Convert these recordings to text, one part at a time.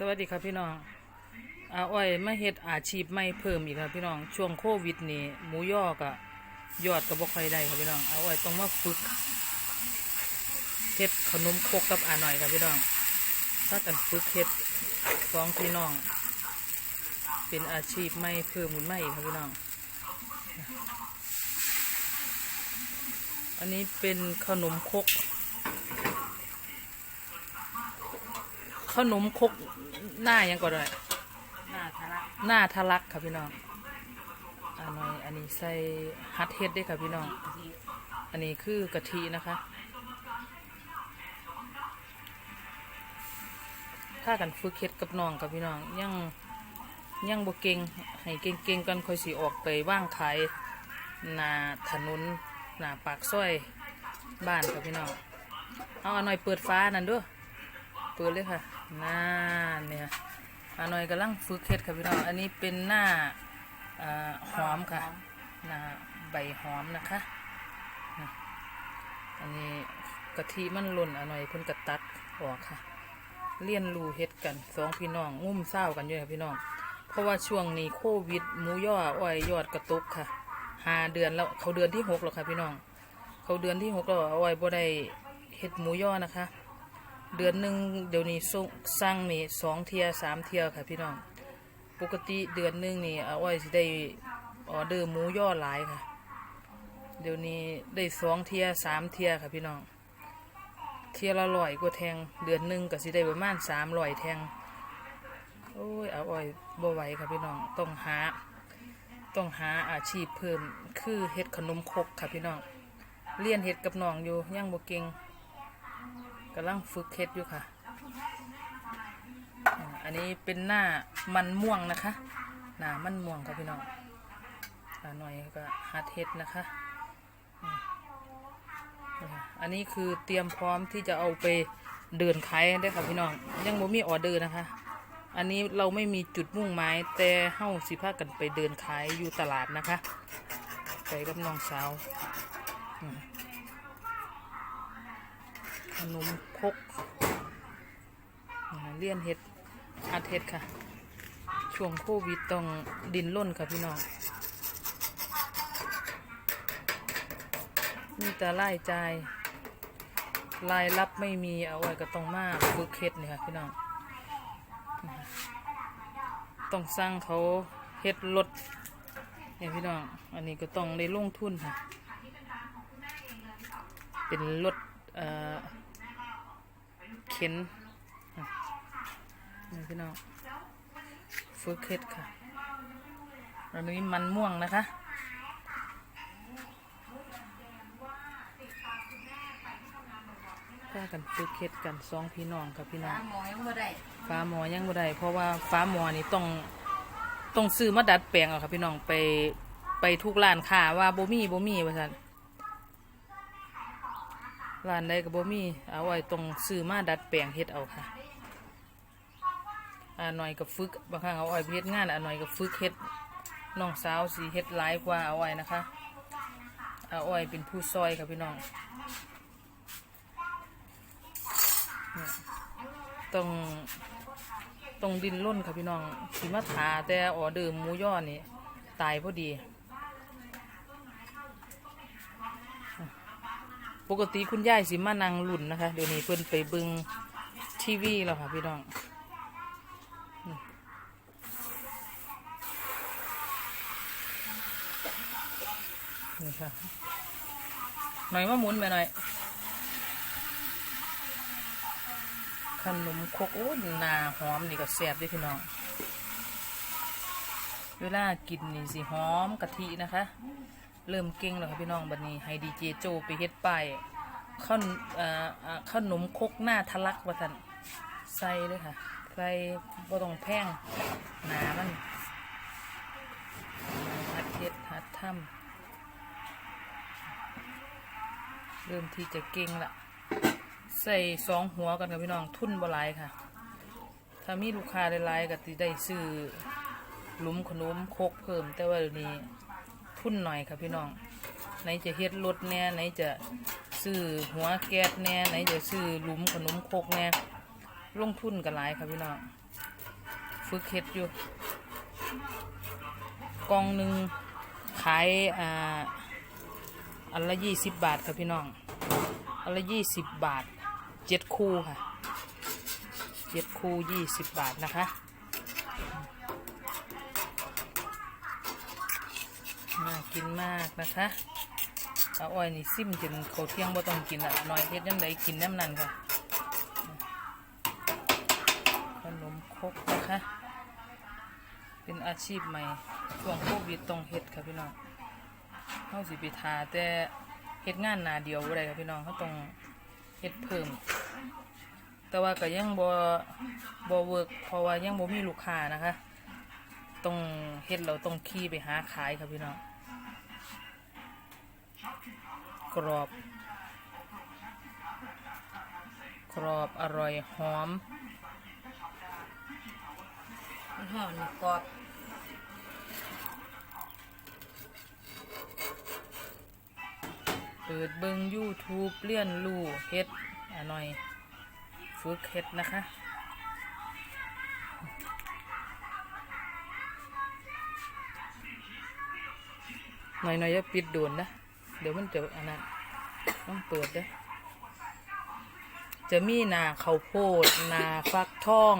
สวัสดีครับพี่น้องอาอ้อยมาเฮ็ดอาชีพใหม่เพิ่มอีกครับพี่น้องช่วงโควิดนี่หมูยอกะยอดก็บ่ค่อยได้ครับพี่น้องอาอ้อยต้องมาฝึกเฮ็ดขนมคกกับอาหน่อยครับพี่น้อง ถ้ากันฝึกเฮ็ดสองพี่น้อง เป็นอาชีพใหม่เพิ่มหมุนใหม่อีกครับพี่น้อง อันนี้เป็นขนมคกขนมคก หน้ายังก่อนเลยหน้าทะลักหน้าทะลักค่ะพี่น้องอันนี้อันนี้ใส่ฮัดเฮ็ดด้วยค่ะพี่น้อง อันนี้คือกะทินะคะถ้ากันฝึกเฮ็ดกับน้องกับพี่น้องยังยังบ่เก่งให้เก่งๆกันค่อยสิออกไปว่างขายหน้าถนนหน้าปากซอยบ้านกับพี่น้องเอาอันหน่อยเปิดฟ้านั่นเด้วย เปิดเลยค่ะน่าเนี่ยอันหน่อยกำลังฝึกเฮ็ดค่ะพี่น้อง อันนี้เป็นหน้าอหอมค่ะ หน้าใบหอมนะคะ อันนี้กะทิมันหล่นอันหน่อยเพิ่นกระตัดออกค่ะ เลี้ยนรูเฮ็ดกันสองพี่น้องงุ่มเศร้ากันอยู่ค่ะพี่น้อง เพราะว่าช่วงนี้โควิดหมูย่ออ้อยยอดกระตุกค่ะหาเดือนแล้วเขาเดือนที่หกแล้วค่ะพี่น้อง เขาเดือนที่หกแล้วอ้อยบ่ได้เฮ็ดหมูย่อนะคะ เดือนหนึ่งเดี๋ยวนี้ส่งสั่งนี่สองเทียสามเทียค่ะพี่น้อง ปกติเดือนหนึ่งนี่อาอ้อยสิได้ออเดอร์หมูย่อหลายค่ะ เดี๋ยวนี้ได้สองเทียสามเทียค่ะพี่น้อง เทียละร้อยกว่าแทงเดือนหนึ่งก็สิได้ประมาณสามร้อยแทงโอ้ยอาอ้อยบ่ไหวค่ะพี่น้องต้องหาต้องหาอาชีพเพิ่มคือเฮ็ดขนมครกค่ะพี่น้องเรียนเฮ็ดกับน้องอยู่ยังบ่เก่ง กำลังฝึกเฮ็ดอยู่ค่ะ อันนี้เป็นหน้ามันม่วงนะคะ หน้ามันม่วงค่ะพี่น้องหน่อยก็ฮัดเฮดนะคะ อันนี้คือเตรียมพร้อมที่จะเอาไปเดินขายได้ค่ะพี่น้อง ยังบ่มีออเดอร์นะคะ อันนี้เราไม่มีจุดมุ่งหมายแต่เฮ้าสิพากันไปเดินขายอยู่ตลาดนะคะ ไปกับน้องสาวอ ขนมคกเลี่ยนเห็ดอัดเห็ดค่ะ ช่วงโควิดต้องดินร่นค่ะพี่น้องมีแต่รายจ่ายรายรับไม่มีเอาไว้ก็ต้องมาฝึกเห็ดนี่ค่ะพี่น้อง ต้องสร้างเขาเฮ็ดรถเนี่ยพี่น้อง อันนี้ก็ต้องได้ลงทุนค่ะ เป็นรถเอ่อ เข็นอะนี่พี่น้องฝึกเฮ็ดค่ะอันนี้มันม่วงนะคะพากันฝึกเฮ็ดกันสองพี่น้องกับพี่น้องหาหมอยังบ่ได้ฟ้าหมอยังบ่ได้เพราะว่าฟ้าหมอนี่ต้องต้องซื้อมาดัดแปลงเอาครับพี่น้องไปไปทุกร้านค้าว่าบ่มีบ่มีว่าซั่น ร้านใดก็บ่มีเอาไว้ต้องซื้อมาดัดแปลงเฮ็ดเอาค่ะอ่าหน่อยก็ฝึกบางครั้งเอาไว้เฮ็ดงานอ่าหน่อยก็ฝึกเฮ็ดน้องสาวสิเฮ็ดหลายกว่าเอาไว้นะคะเอาไว้เป็นผู้ซอยครับพี่น้อง ต้องตรงดินร่นค่ะพี่น้องสีมาถาแต่ออเดิมมูย่อนี่ตายพอดี ปกติคุณยายสิมานั่งลุ่นนะคะ เดี๋ยวนี้เพิ่นไปเบึงทีวีแล้วค่ะพี่น้องนี่ค่ะหน่อยมาหมุนไปหน่อยขนมคกโอ้ยนาหอมนี่ก็แซ่บด้วยพี่น้อง เวลากินนี่สิหอมกะทินะคะ เริ่มเก่งแล้วค่ะพี่น้องบัดนี้ให้ดีเจโจไปเฮ็ดป้ายข้าวเอ่ออ่าขนมคกหน้าทะลักว่าท่นใส่เลยค่ะใส่บ่ต้องแพงหนามันหัดเฮ็ดหัดทำเริ่มที่จะเก่งละใส่สองหัวกันกับพี่น้องทุ่นบหลายค่ะ ถ้ามีลูกค้าหลายๆก็สิได้ซื้อหลุมขนมคกเพิ่มแต่ว่าเดี๋ยวนี้ ทุนหน่อยค่ะพี่น้อง ไหนจะเฮ็ดรถแน่ไหนจะซื้อหัวแก๊สแน่ไหนจะซื้อหลุมขนมคกแน่ลงทุนกันหลายครับพี่น้องฝึกเฮ็ดอยู่กองหนึ่งขายอ่าอันละยี่สิบบาทครับพี่น้อง อันละยี่สิบบาทเจ็ดคู่ค่ะเจ็ดคู่ยี่สิบบาทนะคะ น่ากินมากนะคะเอาอ้อยนี่ซิมจนเขาเที่ยงบ่ต้องกินอะหน่อยเฮ็ดยังไงกินน้ำนั่นค่ะขนมครกนะคะ เป็นอาชีพใหม่ช่วงโควิดต้องเฮ็ดค่ะพี่น้องเฮาสิไปทาแต่เฮ็ดงานหนาเดียวบ่ได้ค่ะพี่น้องเฮาต้องเฮ็ดเพิ่ม แต่ว่าก็ยังบ่บ่เวิร์กเพราะว่ายังบ่มีลูกค้านะคะ ต้องเฮ็ดเราต้องขี่ไปหาขายครับพี่น้องกรอบ กรอบอร่อยหอมมันหอมนี่กรอบเปิดเบิง YouTube เลี่ยนลู่เฮ็ดอะหน่อยฝึกเฮ็ดนะคะ น่อยหน่อยอย่าปิดโดนนะ เดี๋ยวมันจะอันนั้นต้องเปิดเด้อจะมีนาข้าวโพด นาฟักทอง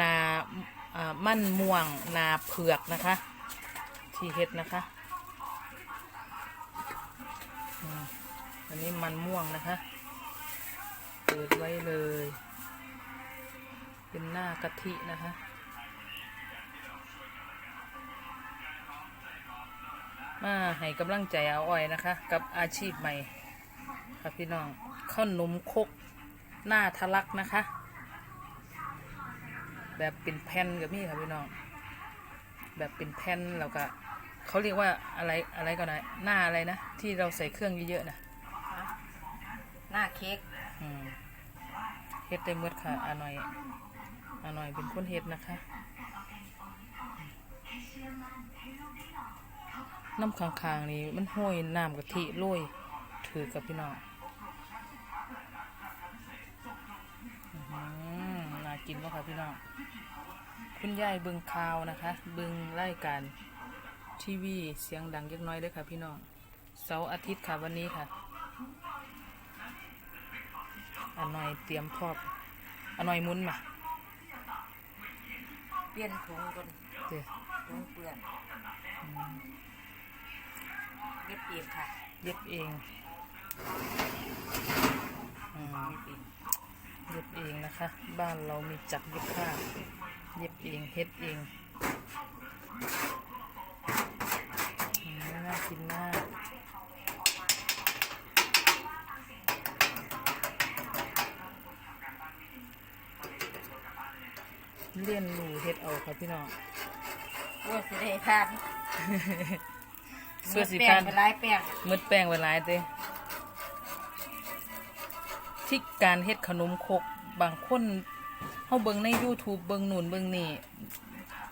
นาอ่ามั่นม่วง นาเผือกนะคะ ที่เฮ็ดนะคะอันนี้มันม่วงนะคะ เปิดไว้เลย เป็นหน้ากะทินะคะ มาให้กำลังใจเอาอ้อยนะคะ กับอาชีพใหม่ครับพี่น้องข้าวหนมครกหน้าทะลักนะคะ แบบเป็นแผ่นกับมี่ครับพี่น้อง แบบเป็นแผ่นแล้วก็เขาเรียกว่าอะไรอะไรก่อนนะหน้าอะไรนะที่เราใส่เครื่องเยอะๆนะหน้าเค้กอืมเฮ็ดได้หมดค่ะอาหน่อยอาหน่อยเป็นคนเฮ็ดนะคะ น้ำค้างๆนี่มันห้อยน้ำกะทิโรยถือกับพี่น้องอื้อหือน่ากินมากค่ะพี่น้อง คุณยายเบิงข่าวนะคะ เบิงรายการทีวีเสียงดังเล็กน้อยเลยค่ะพี่น้อง เสาร์อาทิตย์ค่ะวันนี้ค่ะอันหน่อยเตรียมพร้อมอันหน่อยหมุนมาเปลี่ยนถุงก่อนเดี๋ยวถุงเปื้อน เย็บเองค่ะเย็บเองอืมเย็บเองนะคะ บ้านเรามีจักรเย็บผ้า เย็บเองเฮ็ดเองน่ากินมากเลี่ยนรูเฮ็ดเอาครับพี่น้องโอ้ยสิได้ทาน เสื้อสีแป้ฟ้างไปหลายแป้งมืดแป้งไว้หลายเด้ที่การเฮ็ดขนมครกบางคนเฮาเบิ่งใน YouTube เบิ่งนู่นเบิ่งนี่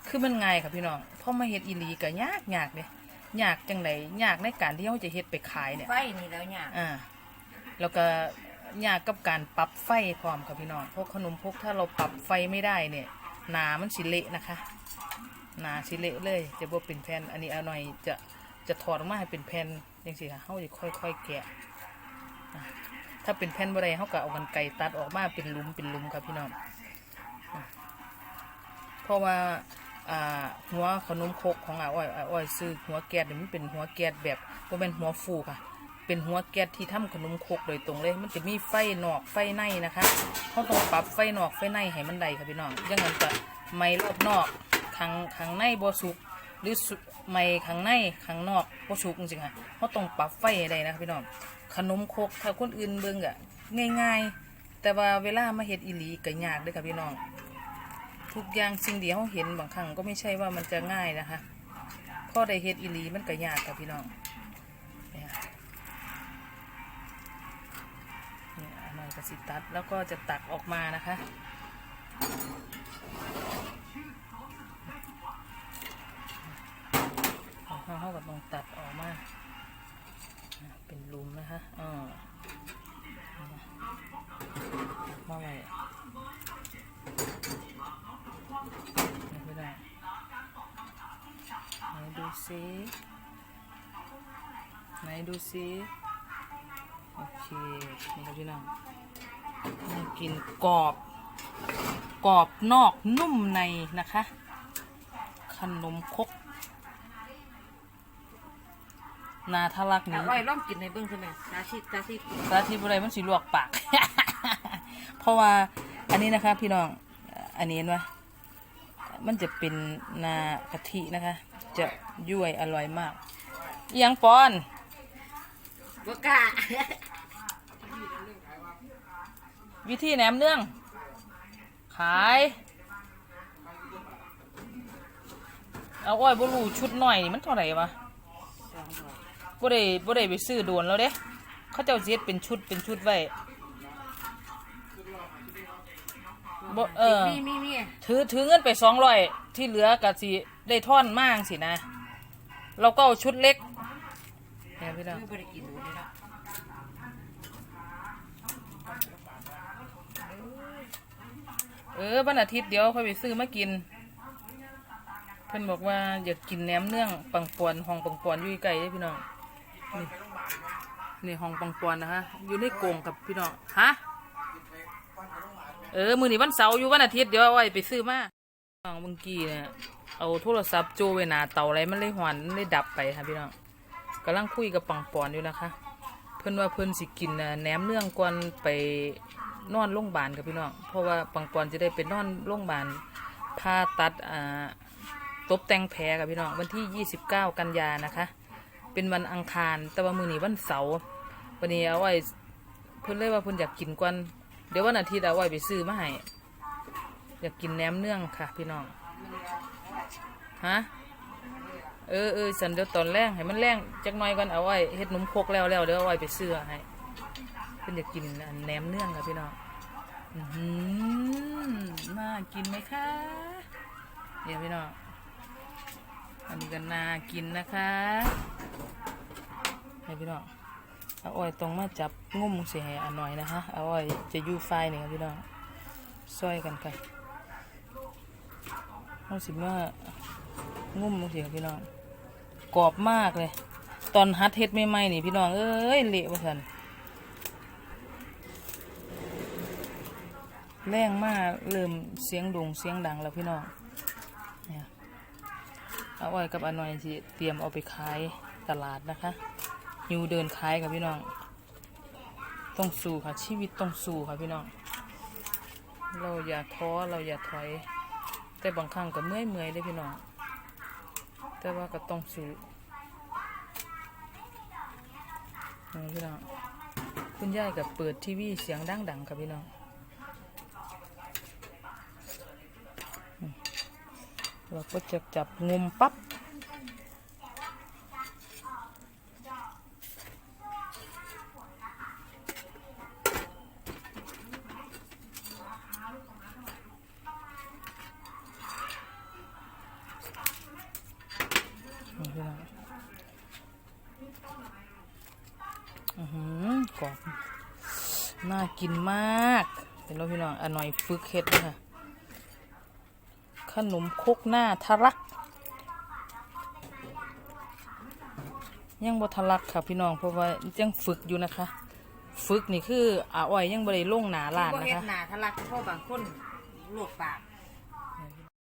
คือมันง่ายค่ะพี่น้องพอมาเฮ็ดอีหลีก็ยากยากเด้ยากจังไดยากในการที่เฮาจะเฮ็ดไปขายเนี่ย ไฟนี่แล้วเนี่ยอ่า แล้วก็ยากกับการปรับไฟพร้อมค่ะพี่น้องเพราะขนมครกถ้าเราปรับไฟไม่ได้เนี่ยหนามันสิเละนะคะหนาสิเละเลยจะบ่เป็นแผ่นอันนี้เอาหน่อยจะ จะถอดออกมาให้เป็นแผ่นจังซี่ค่ะเฮาจะค่อยๆแกะ ถ้าเป็นแผ่นบ่ได้เฮาก็เอากันไกตัดออกมาเป็นลุมเป็นลุมครับพี่น้องเพราะว่าหัวขนมครกของอาอ้อยอาอ้อยซื้อหัวแก๊สมันเป็นหัวแก๊สแบบบ่แม่นหัวฟูค่ะ เป็นหัวแก๊สที่ทำขนมครกโดยตรงเลย มันจะมีไฟนอกไฟในนะคะเขาต้องปรับไฟนอกไฟในให้มันได้ค่ะพี่น้องอยังงั้นจะไม้รอบนอกข้างข้างในบ่สุก หรือไม้ข้างในข้างนอกบ่สุกจริงๆค่ะเขาต้องปรับไฟให้ได้นะพี่น้องขนมคกถ้าคนอื่นเบิ่งอะง่าย ๆ แต่ว่าเวลามาเฮ็ดอีหลีก็ยากเด้อค่ะพี่น้องทุกอย่างสิ่งเดียวเห็นบางครั้งก็ไม่ใช่ว่ามันจะง่ายนะคะพอได้เฮ็ดอีหลีมันก็ยากค่ะพี่น้องเนี่ยเนี่ยเอาหน่อยกระสิตัดแล้วก็จะตักออกมานะคะ เขาเขากับวองตัดออกมาเป็นรูมนะคะอ่ามาไว้ไม่ได้ไหนดูซิไหนดูซิโอเค นี่ครับพี่น้องน่กินกรอบ กรอบนอกนุ่มในนะคะ ขนมคก กนาทะลักเอานี้ไว้ลองกินในเบื้องใช่ไหมตาชิดตาชิดสาธิตอะไรมันสีลวกปาก เพราะว่าอันนี้นะคะ พี่น้องอันนี้เห็นไหมมันจะเป็นนากะทินะคะ จะยุ่ยอร่อยมากอิหยังปอน บกล้าวิธีแหนมเนื่อง ขาย เอาอ้อยบรูชุดหน่อยนี่มันเท่าไหร่วะ บ่ได้บ่ได้ไปซื้อโดนแล้วเด้เขาเจ้าเจ็ดเป็นชุดเป็นชุดไว้บ่เออ มีมีมีถือถือเงินไปสองร้อยที่เหลือก็สิได้ท่อนมากสินะ เราก็เอาชุดเล็กเนี่ยพี่น้องไม่ได้กินดูนี่เนาะเออวันอาทิตย์เดี๋ยวค่อยไปซื้อมากิน เพิ่นบอกว่าอยากกินแหนมเนื่องปังปวนห้องปังปวนอยู่ใกล้ๆเด้อพี่น้อง นี่นี่ห้องปังปวนนะคะอยู่ในกรงกับพี่น้อง ฮะ เออ มือนี้วันเสาร์อยู่วันอาทิตย์เดี๋ยวเอาไว้ไปซื้อมาน้องเมื่อกี้เนี่ยเอาโทรศัพท์โจไว้หนาเตาอะไรมันเลยหวนมันเลยดับไปค่ะพี่น้องกำลังคุยกับปังปอนอยู่นะคะ เพิ่อนว่าเพิ่อนสิกินน่ะแหนมเนื่องก่อนไปนอนโรงพยาบาลกับพี่น้อง เพราะว่าปังปอนจะได้ไปนอนโรงพยาบาลผ่าตัดอ่าตบแต่งแผลกับพี่น้องวันที่ 29 กันยานะคะ เป็นวันอังคาร แต่ว่ามื้อนี้วันเสาร์วันนี้เอาไว้เพิ่นเลยว่าเพิ่นอยากกินก่อนเดี๋ยววันอาทิตย์เอาไว้ไปซื้อมาให้อยากกินแหนมเนื่องค่ะ พี่น้องฮะเออเออสันเดี๋ยวตอนแรกให้มันแรงจักหน่อยก่อนเอาไว้เฮ็ดนมคกแล้วแล้วเดี๋ยวเอาไว้ไปเสื้อให้เพิ่นจะกินอันแหนมเนื่องครับพี่น้องอือหือน่ากินไหมคะเดี๋ยวพี่น้องอันนี้ก็น่ากินนะคะ ให้พี่น้องเอาอ้อยตรงมาจับงุ้มเสียอันหน่อยนะคะเอาอ้อยจะยู่ไฟนี่ครับพี่น้องซอยกันค่ะเอาสิมางุ่มเสียพี่น้องกรอบมากเลย ตอนฮัดเฮ็ดใหม่ๆนี่พี่น้องเอ้ยเละว่าสันแรงมากเริ่มเสียงดงเสียงดังแล้วพี่น้องเนี่ยเอาไว้กับอันหน่อยที่เตรียมเอาไปขายตลาดนะคะ ยู่เดินขายกับพี่น้อง ต้องสู้ค่ะ ชีวิตต้องสู้ค่ะพี่น้อง เราอย่าท้อเราอย่าถอย แต่บางครั้งก็เมื่อยเมื่อยเลยพี่น้อง แต่ว่าก็ต้องสู้นี่พี่น้อง คุณยายกับเปิดทีวีเสียงดังๆครับพี่น้องเราก็จะจับงมปั๊บ นี่พี่น้องอือหือ กรอบน่ากินมากเห็นแล้วพี่น้องอร่อยฝึกเฮ็ดนะคะขนมคกหน้าทะลัก ยังบ่ทะลักค่ะพี่น้องเพราะว่ายังฝึกอยู่นะคะ ฝึกนี่คืออาอ้อยยังบ่ได้ลงหนาลานพวกนะเฮ็ดคะหนาทะลักเพราะบางคนลวกปาก